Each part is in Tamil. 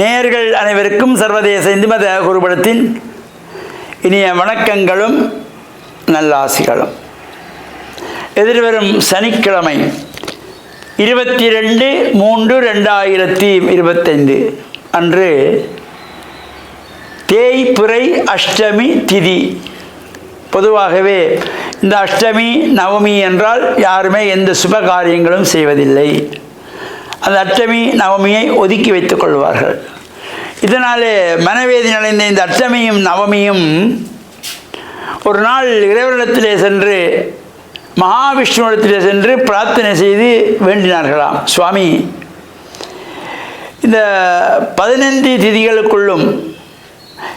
நேயர்கள் அனைவருக்கும் சர்வதேச இந்து மத குருபடத்தின் இனிய வணக்கங்களும் நல்லாசிகளும். எதிர்வரும் சனிக்கிழமை இருபத்தி ரெண்டு மூன்று ரெண்டாயிரத்தி இருபத்தைந்து அன்று தேய்பிறை அஷ்டமி திதி. பொதுவாகவே இந்த அஷ்டமி நவமி என்றால் யாருமே எந்த சுப காரியங்களும் செய்வதில்லை. அந்த அஷ்டமி நவமியை ஒதுக்கி வைத்துக் கொள்வார்கள். இதனாலே மனவேதி நடைந்த இந்த அஷ்டமியும் நவமியும் ஒரு நாள் இறைவனிடத்திலே சென்று மகாவிஷ்ணுவிடத்திலே சென்று பிரார்த்தனை செய்து வேண்டினார்களாம். சுவாமி இந்த பதினைந்து திதிகளுக்குள்ளும்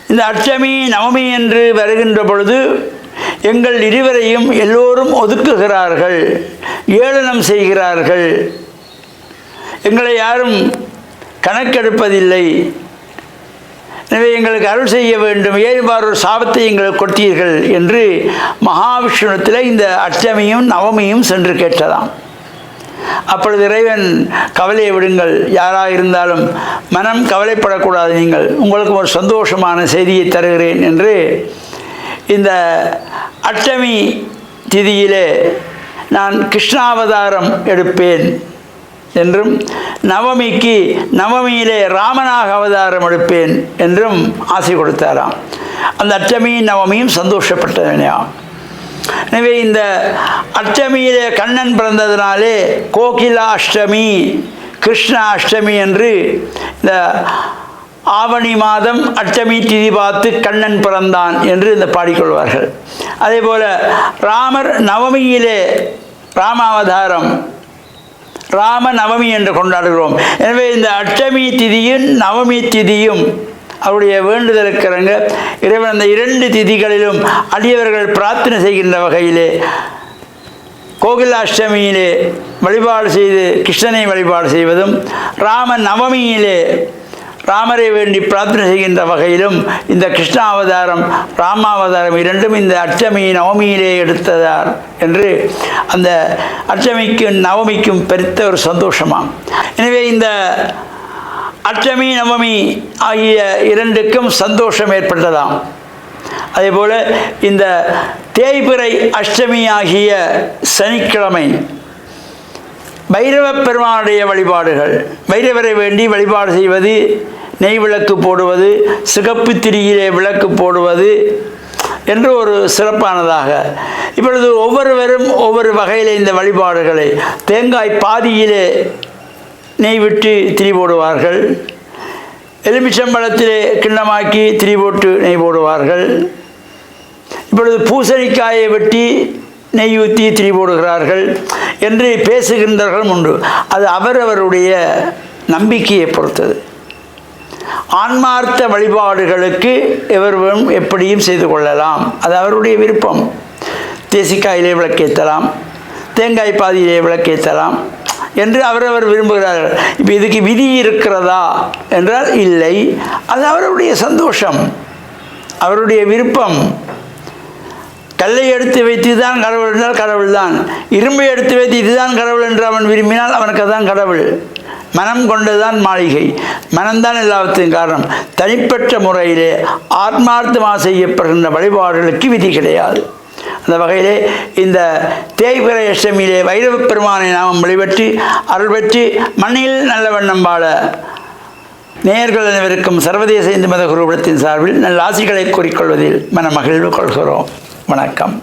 இந்த அஷ்டமி நவமி என்று வருகின்ற பொழுது எங்கள் இருவரையும் எல்லோரும் ஒதுக்குகிறார்கள் ஏளனம் செய்கிறார்கள். எங்களை யாரும் கணக்கெடுப்பதில்லை. எனவே எங்களுக்கு அருள் செய்ய வேண்டும். ஏன் ஒரு சாபத்தை எங்களுக்கு கொட்டீர்கள் என்று மகாவிஷ்ணுவத்தில் இந்த அஷ்டமியும் நவமியும் சென்று கேட்டதாம். அப்பொழுது இறைவன் கவலையை விடுங்கள். யாராக இருந்தாலும் மனம் கவலைப்படக்கூடாது நீங்கள். உங்களுக்கு ஒரு சந்தோஷமான செய்தியை தருகிறேன் என்று இந்த அஷ்டமி திதியிலே நான் கிருஷ்ணாவதாரம் எடுப்பேன். என்றும் நவமிக்கு நவமியிலே ராமனாக அவதாரம் எடுப்பேன் என்றும் ஆசை கொடுத்தாராம். அந்த அச்சமியும் நவமியும் சந்தோஷப்பட்டதனையாம் எனவே இந்த அஷ்டமியிலே கண்ணன் பிறந்ததினாலே கோகிலாஷ்டமி கிருஷ்ண அஷ்டமி என்று இந்த ஆவணி மாதம் அஷ்டமி திதி பார்த்து கண்ணன் பிறந்தான் என்று இந்த பாடிக்கொள்வார்கள். அதே போல் ராமர் நவமியிலே ராமாவதாரம் ராம நவமி என்று கொண்டாடுகிறோம். எனவே இந்த அஷ்டமி திதியும் நவமி திதியும் அவருடைய வேண்டுதலுக்கிறங்க இறைவன் அந்த இரண்டு திதிகளிலும் அடியவர்கள் பிரார்த்தனை செய்கின்ற வகையிலே கோகிலாஷ்டமியிலே வழிபாடு செய்து கிருஷ்ணனை வழிபாடு செய்வதும் ராம நவமியிலே ராமரை வேண்டி பிரார்த்தனை செய்கின்ற வகையிலும் இந்த கிருஷ்ணாவதாரம் ராமாவதாரம் இரண்டும் இந்த அஷ்டமி நவமியிலே எடுத்ததார் என்று அந்த அஷ்டமிக்கும் நவமிக்கும் பெருத்த ஒரு சந்தோஷமாம். எனவே இந்த அஷ்டமி நவமி ஆகிய இரண்டுக்கும் சந்தோஷம் ஏற்பட்டதாம். அதேபோல் இந்த தேய்பிறை அஷ்டமி ஆகிய சனிக்கிழமை பைரவ பெருமானுடைய வழிபாடுகள். பைரவரை வேண்டி வழிபாடு செய்வது நெய் விளக்கு போடுவது சிகப்பு திரியிலே விளக்கு போடுவது என்று ஒரு சிறப்பானதாக. இப்பொழுது ஒவ்வொருவரும் ஒவ்வொரு வகையில் இந்த வழிபாடுகளை தேங்காய் பாதியிலே நெய் விட்டு திரி போடுவார்கள். எலுமிச்சம்பழத்திலே கிண்ணமாக்கி திரி போட்டு நெய் போடுவார்கள். இப்பொழுது பூசணிக்காயை வெட்டி நெய் ஊற்றி திரி போடுகிறார்கள். என்று பேசுகின்றவர்களும் உண்டு. அது அவரவருடைய நம்பிக்கையை பொறுத்தது. ஆன்மார்த்த வழிபாடுகளுக்கு எவரும் எப்படியும் செய்து கொள்ளலாம். அது அவருடைய விருப்பம். தேசிக்காயிலே விளக்கேற்றலாம் தேங்காய் பாதியிலே விளக்கேற்றலாம் என்று அவரவர் விரும்புகிறார்கள். இப்போ இதுக்கு விதி இருக்கிறதா என்றால் இல்லை. அது அவருடைய சந்தோஷம். அவருடைய விருப்பம். கல்லை எடுத்து வைத்து இதுதான் கடவுள் என்றால் கடவுள் தான் இரும்பை எடுத்து வைத்து இதுதான் கடவுள் என்று அவன் விரும்பினால் அவனுக்கு அதுதான் கடவுள். மனம் கொண்டுதான் மாளிகை. மனம்தான் எல்லாவற்றையும் காரணம். தனிப்பட்ட முறையிலே ஆத்மார்த்தமாக செய்யப்படுகின்ற வழிபாடுகளுக்கு விதி கிடையாது. அந்த வகையிலே இந்த தேய்பிறை அஷ்டமியிலே வைரவ பெருமானை நாம் வழிபட்டு அருள் பெற்று மண்ணில் நல்ல வண்ணம் வாழ நேயர்கள் அனைவருக்கும் சர்வதேச இந்து மத குருபடத்தின் சார்பில் நல்ல ஆசிகளை கூறிக்கொள்வதில் மன மகிழ்வு கொள்கிறோம். வணக்கம்